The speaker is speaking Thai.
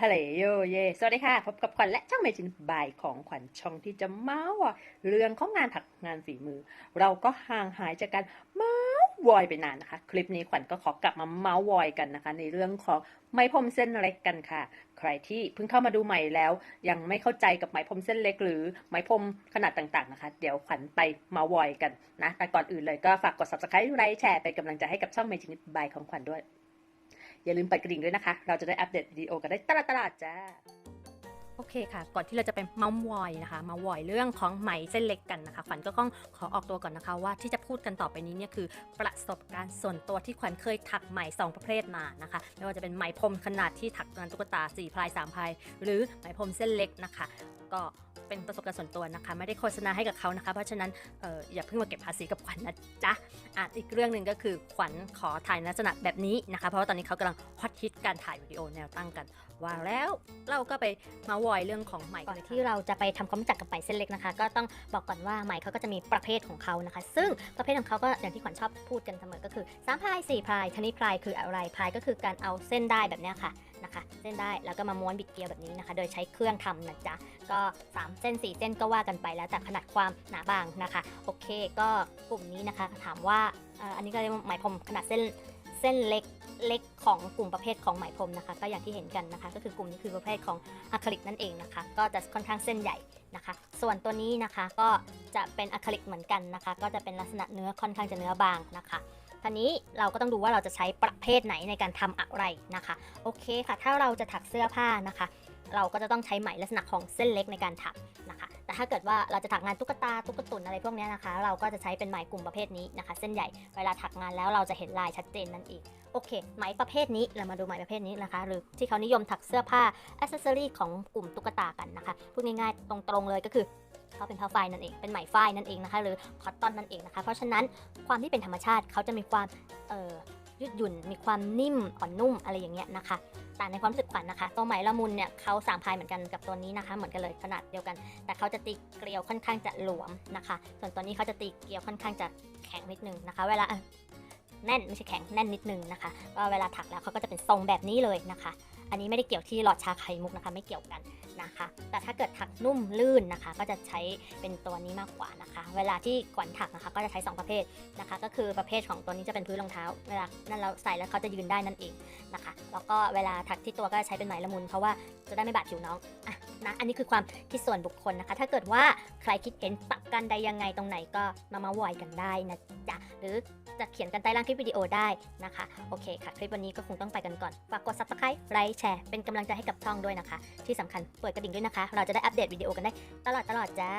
ฮัลโหลโยเย สวัสดีค่ะ พบกับขวัญและช่างเมจินบายของขวัญช่องที่จะเมาส์เรื่องของงานถักงานฝีมือ เราก็ห่างหายจากการเมาส์วอยไปนานนะคะ คลิปนี้ขวัญก็ขอกลับมาเมาส์วอยกันนะคะ ในเรื่องของไหมพรมเส้นเล็กกันค่ะ ใครที่เพิ่งเข้ามาดูใหม่แล้ว ยังไม่เข้าใจกับไหมพรมเส้นเล็ก หรือไหมพรมขนาดต่างๆนะคะ เดี๋ยวขวัญไปเมาส์วอยกันนะ แต่ก่อนอื่นเลยก็ฝากกด subscribe ไลค์แชร์เป็นกำลังใจให้กับช่องเมจินบายของขวัญด้วย อย่าลืมปัดกระดิ่งด้วยนะคะ เราจะได้อัปเดตวิดีโอกันได้ตลอดตลอดจ้า โอเคค่ะ ก่อนที่เราจะไปเมาส์วอยนะคะ มาวอยเรื่องของไหมเส้นเล็กกันนะคะ ขวัญก็ต้องขอออกตัวก่อนนะคะ ว่าที่จะพูดกันต่อไปนี้เนี่ยคือประสบการณ์ส่วนตัวที่ขวัญเคยถักไหมสองประเภทมานะคะ ไม่ว่าจะเป็นไหมพรมขนาดที่ถักงานตุ๊กตา4พลาย3พลายหรือไหมพรมเส้นเล็กนะคะก็เป็นประสบการณ์ส่วนตัวนะคะ ไม่ได้โฆษณาให้กับเขานะคะ เพราะฉะนั้นอออย่าเพิ่งมาเก็บภาษีกับขวัญนะจ๊ะอะอีกเรื่องหนึ่งก็คือขวัญขอถ่ายลักษณะแบบนี้นะคะ เพราะว่าตอนนี้เขากำลังฮอตฮิตการถ่ายวิดีโอแนวตั้งกันว่าแล้วเราก็ไปมาวอยเรื่องของไหม่กัอนที่เราจะไปทำความรู้จักกับไหมเส้นเล็กนะคะ ก็ต้องบอกก่อนว่าไหม่เขาก็จะมีประเภทของเขานะคะ ซึ่งประเภทของเขาก็อย่างที่ขวัญชอบพูดกันเสมอก็คือ3พาย4พายทีนี้พายคืออะไรพายก็คือการเอาเส้นได้แบบนี้ค่ะ นะคะ เส้นได้แล้วก็มาม้วนบิดเกลียวแบบนี้นะคะ โดยใช้เครื่องทำนะจ๊ะก็ 3 เส้น 4 เส้นก็ว่ากันไปแล้วแต่ขนาดความหนาบางนะคะ โอเคก็กลุ่มนี้นะคะถามว่าอันนี้ก็เรียกว่ามพรมขนาดเส้นเส้นเล็กเล็กของกลุ่มประเภทของไหมพรมนะคะ ก็อย่างที่เห็นกันนะคะ ก็คือกลุ่มนี้คือประเภทของอะคริลิกนั่นเองนะคะ ก็จะค่อนข้างเส้นใหญ่นะคะ ส่วนตัวนี้นะคะก็จะเป็นอะคริลิกเหมือนกันนะคะ ก็จะเป็นลักษณะเนื้อค่อนข้างจะเนื้อบางนะคะ ทีนี้เราก็ต้องดูว่าเราจะใช้ประเภทไหนในการทำอะไรนะคะ โอเคค่ะ ถ้าเราจะถักเสื้อผ้านะคะ เราก็จะต้องใช้ไหมลักษณะของเส้นเล็กในการถักนะคะ แต่ถ้าเกิดว่าเราจะถักงานตุ๊กตาตุ๊กตุนอะไรพวกนี้นะคะ เราก็จะใช้เป็นไหมกลุ่มประเภทนี้นะคะ เส้นใหญ่เวลาถักงานแล้วเราจะเห็นลายชัดเจนนั่นเองโอเค ไหมประเภทนี้เรามาดูไหมประเภทนี้นะคะ หรือที่เขานิยมถักเสื้อผ้าอ c เซสซอรี่ของกลุ่มตุ๊กตากันนะคะพูดง่ายๆตรงๆเลยก็คือ เขาเป็นผ้าฝ้ายนั่นเอง เป็นไหมฝ้ายนั่นเองนะคะ หรือคอตตอนนั่นเองนะคะ เพราะฉะนั้นความที่เป็นธรรมชาติเขาจะมีความเอ่อยืดหยุ่น มีความนิ่ม อ่อนนุ่ม อะไรอย่างเงี้ยนะคะ แต่ในความรู้สึกขวัญนะคะ ตัวไหมละมุนเนี่ยเขาสามพายเหมือนกันกับตัวนี้นะคะ เหมือนกันเลยขนาดเดียวกัน แต่เขาจะตีเกลียวค่อนข้างจะหลวมนะคะ ส่วนตัวนี้เขาจะตีเกลียวค่อนข้างจะแข็งนิดนึงนะคะ เวลาแน่นไม่ใช่แข็งแน่นนิดนึงนะคะก็เวลาถักแล้วเขาก็จะเป็นทรงแบบนี้เลยนะคะ อันนี้ไม่ได้เกี่ยวที่หลอดชาไข่มุกนะคะ ไม่เกี่ยวกัน นะคะ แต่ถ้าเกิดถักนุ่มลื่นนะคะ ก็จะใช้เป็นตัวนี้มากกว่านะคะ เวลาที่กวนถักนะคะ ก็จะใช้ 2 ประเภทนะคะ ก็คือประเภทของตัวนี้จะเป็นพื้นรองเท้า เวลานั่นเราใส่แล้วเขาจะยืนได้นั่นเองนะคะ แล้วก็เวลาถักที่ตัวก็ใช้เป็นไหมละมุนเพราะว่าจะได้ไม่บาดผิวน้องอะ นะ อันนี้คือความคิดส่วนบุคคลนะคะ ถ้าเกิดว่าใครคิดเห็นปรับกันใดยังไงตรงไหนก็มามาโวยกันได้นะจ๊ะหรือจะเขียนกันใต้ล่างคลิปวิดีโอได้นะคะ โอเคค่ะ คลิปวันนี้ก็คงต้องไปกันก่อน ฝากกด subscribe ไลค์แชร์ เป็นกำลังใจให้กับช่องด้วยนะคะ ที่สำคัญเปิดกระดิ่งด้วยนะคะ เราจะได้อัปเดตวิดีโอกันได้ตลอดตลอดจ้า